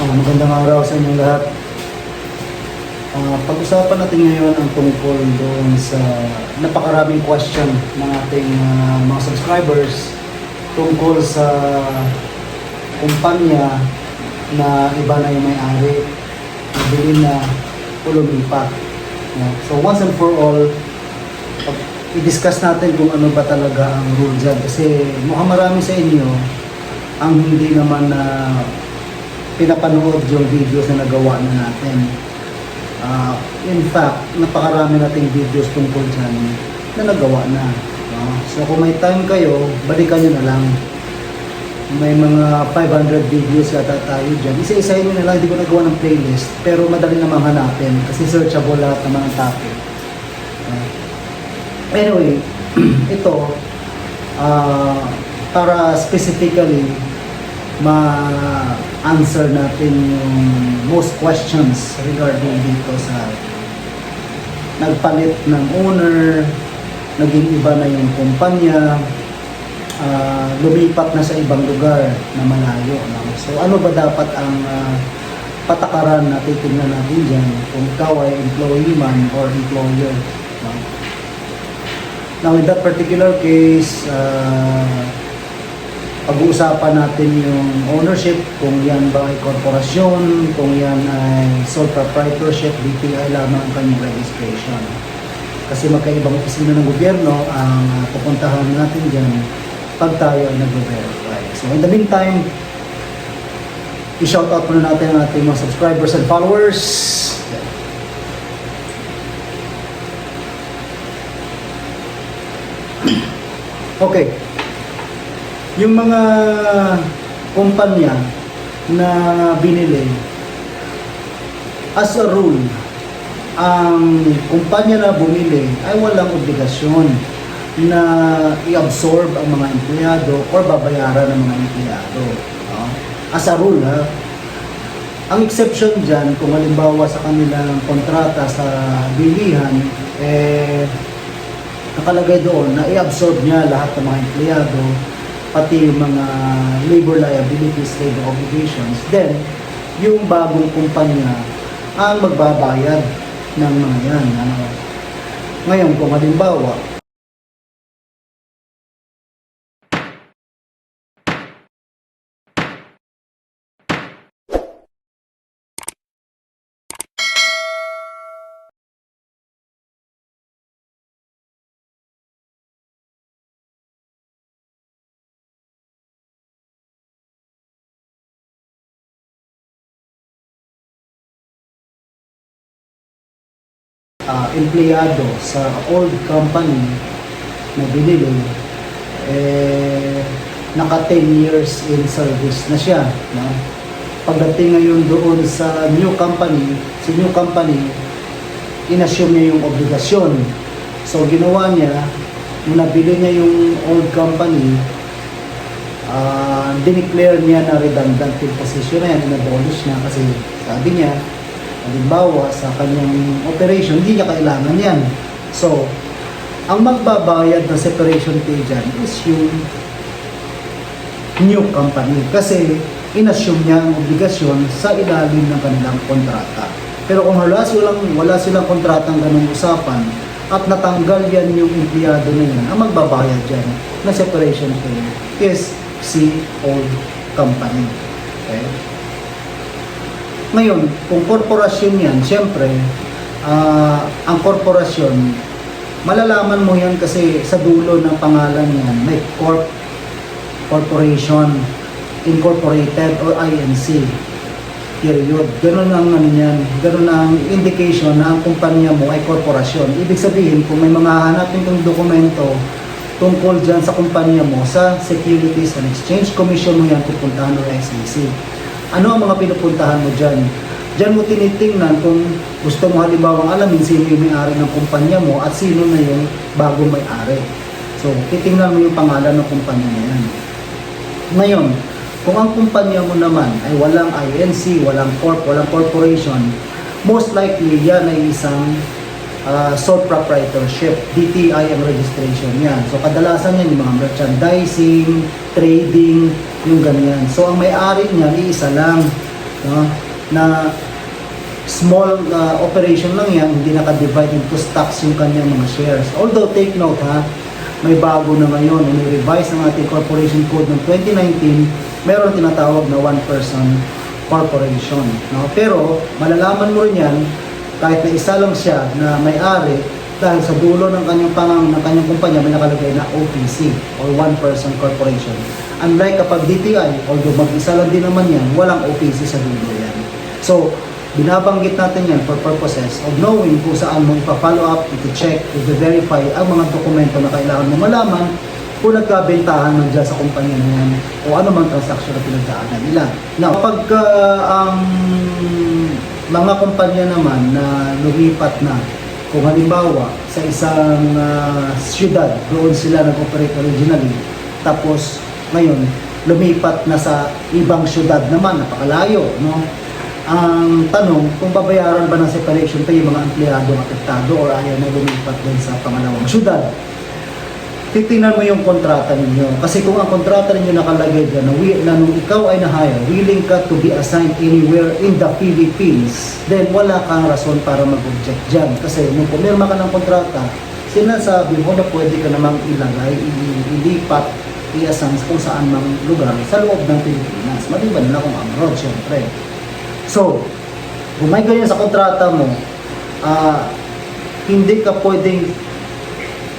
Ah, magandang araw sa inyong lahat. Ah, pag-usapan natin ngayon ang tungkol doon sa napakaraming question ng ating ah, mga subscribers tungkol sa kumpanya na iba na yung may-ari, nabili na o lumipat. Yeah. So once and for all, i-discuss natin kung ano ba talaga ang rule dyan. Kasi mukhang marami sa inyo ang hindi naman na pinapanood yung videos na nagawa na natin. Ah, in fact, napakarami nating videos tungkol dyan na nagawa na. no? So kung may time kayo, balikan nyo na lang. May mga 500 videos yata tayo dyan. Isa-isahin nyo na lang, hindi ko nagawa ng playlist. Pero madali namang hanapin kasi searchable lahat ng mga topic. Ah, anyway, ito, ah, para specifically ma-answer natin yung most questions regarding dito sa nagpalit ng owner, naging iba na yung kumpanya, ah, lumipat na sa ibang lugar na malayo. No? So ano ba dapat ang ah, patakaran na titignan natin dyan kung ikaw ay employee man or employer. No? Now in that particular case, ah, pag-uusapan natin yung ownership, kung yan ba ay korporasyon, kung yan ay sole proprietorship, DTI lamang ang kanyang registration. Kasi magkaibang opisina ng gobyerno ang pupuntahan natin dyan pag tayo ay nag-verify. So in the meantime, i-shout out muna natin ang ating mga subscribers and followers. Okay. Yung mga kumpanya na binili, as a rule, ang kumpanya na bumili ay walang obligasyon na i-absorb ang mga empleyado or babayaran ng mga empleyado. no? As a rule, ha? Ang exception dyan, kung halimbawa sa kanilang kontrata sa bilihan, eh, nakalagay doon na i-absorb niya lahat ng mga empleyado, pati yung mga labor liabilities, labor obligations, then yung bagong kumpanya ang magbabayad ng mga yan. Ano. Ngayon, kung halimbawa, ah, empleyado sa old company na binili, eh, naka 10 years in service na siya. No? Pagdating ngayon doon sa new company, si new company, inassume niya yung obligasyon. So, ginawa niya, nung nabili niya yung old company, ah dineclare niya na redundant position na yan, inabolish niya kasi sabi niya, halimbawa sa kanyang operation, hindi niya kailangan yan. So, ang magbabayad ng separation pay dyan is yung new company kasi inassume niya ang obligasyon sa ilalim ng kanilang kontrata. Pero kung wala silang, wala silang kontratang ganung usapan at natanggal yan yung empleyado na yan, ang magbabayad dyan na separation pay is si old company. Okay? Ngayon, kung korporasyon yan, siyempre, ah, ang korporasyon, malalaman mo yan kasi sa dulo ng pangalan yan, may corp, corporation, incorporated, or INC. Period. Ganun ang ano yan, ganun ang indication na ang kumpanya mo ay korporasyon. Ibig sabihin, kung may mga hanapin kang dokumento tungkol dyan sa kumpanya mo, sa Securities and Exchange Commission mo yan pupuntahan o SEC. Ano ang mga pinupuntahan mo dyan? Diyan mo tinitingnan kung gusto mo halimbawa alamin sino yung may-ari ng kumpanya mo at sino na yung bagong may-ari. So, titingnan mo yung pangalan ng kumpanya na yan. Ngayon, kung ang kumpanya mo naman ay walang INC, walang corp, walang corporation, most likely yan ay isang uh, sole proprietorship. DTI ang registration yan. So kadalasan yan yung mga merchandising, trading, yung ganyan. So ang may-ari niyan, iisa lang. no? na small uh, operation lang yan, hindi naka-divide into stocks yung kanyang mga shares. Although, take note ha, may bago na ngayon, may revise ng ating corporation code ng 2019, meron tinatawag na one-person corporation. No? Pero, malalaman mo rin yan, kahit na isa lang siya na may-ari, dahil sa dulo ng kanyang pangang ng kanyang kumpanya may nakalagay na OPC or one person corporation. Unlike kapag DTI, although mag-isa lang din naman yan, walang OPC sa dulo yan. So, binabanggit natin yan for purposes of knowing kung saan mo ipa-follow up, i-check, i-verify ang mga dokumento na kailangan mo malaman kung nagkabentahan man dyan sa kumpanya na yan o ano mang transaction na pinagdaanan nila. Now, kapag uh, ang mga kumpanya naman na lumipat na. Kung halimbawa sa isang ah, syudad doon sila nag-operate originally. Tapos ngayon lumipat na sa ibang syudad naman napakalayo no? Ang tanong kung babayaran ba ng separation pay yung mga empleyado apektado or ayaw na lumipat din sa pangalawang syudad titingnan mo yung kontrata ninyo. Kasi kung ang kontrata ninyo nakalagay dyan na, na nung ikaw ay na-hire, willing ka to be assigned anywhere in the Philippines, then wala kang rason para mag-object dyan. Kasi nung pumirma ka ng kontrata, sinasabi mo na pwede ka namang ilagay, ilipat, i-assign kung saan mang lugar sa loob ng Pilipinas. Maliban na kung abroad, syempre. So, kung may ganyan sa kontrata mo, ah, hindi ka pwedeng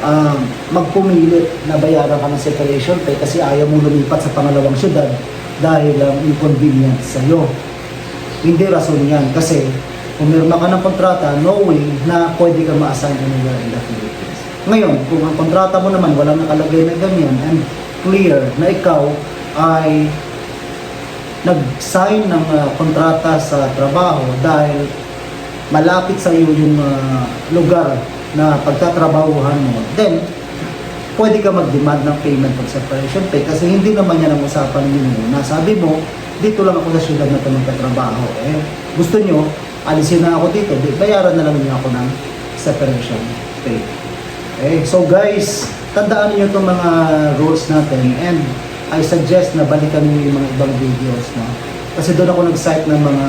um, magpumilit na bayaran ka ng separation pay kasi ayaw mo lumipat sa pangalawang syudad dahil lang inconvenience sa iyo. Hindi rason yan kasi pumirma ka ng kontrata knowing na pwede ka ma-assign anywhere in the Philippines. Ngayon, kung ang kontrata mo naman walang nakalagay na ganyan and clear na ikaw ay nag-sign ng uh, kontrata sa trabaho dahil malapit sa iyo yung uh, lugar na pagtatrabahuhan mo, then pwede ka mag-demand ng payment of separation pay kasi hindi naman yan ang usapan ninyo. Nasabi mo, dito lang ako sa syudad na ito magtatrabaho. Eh, gusto nyo, alisin na ako dito, di, bayaran na lang niyo ako ng separation pay. Okay, so guys, tandaan niyo itong mga rules natin and I suggest na balikan niyo yung mga ibang videos. No? Kasi doon ako nag-cite ng mga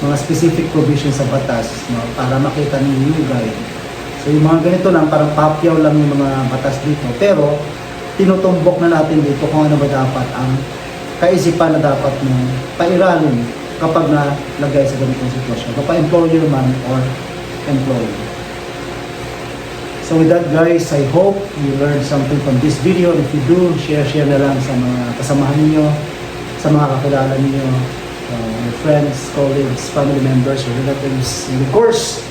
mga specific provisions sa batas no? para makita ninyo yung guide. So yung mga ganito lang, parang papyaw lang yung mga batas dito. Pero, tinutumbok na natin dito kung ano ba dapat ang kaisipan na dapat mo pairalin kapag nalagay sa ganitong sitwasyon. Kapag employer man or employee. So with that guys, I hope you learned something from this video. If you do, share share na lang sa mga kasamahan niyo, sa mga kakilala niyo, uh, your friends, colleagues, family members, or relatives. And of course,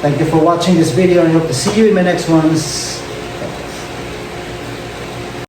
thank you for watching this video and I hope to see you in my next ones.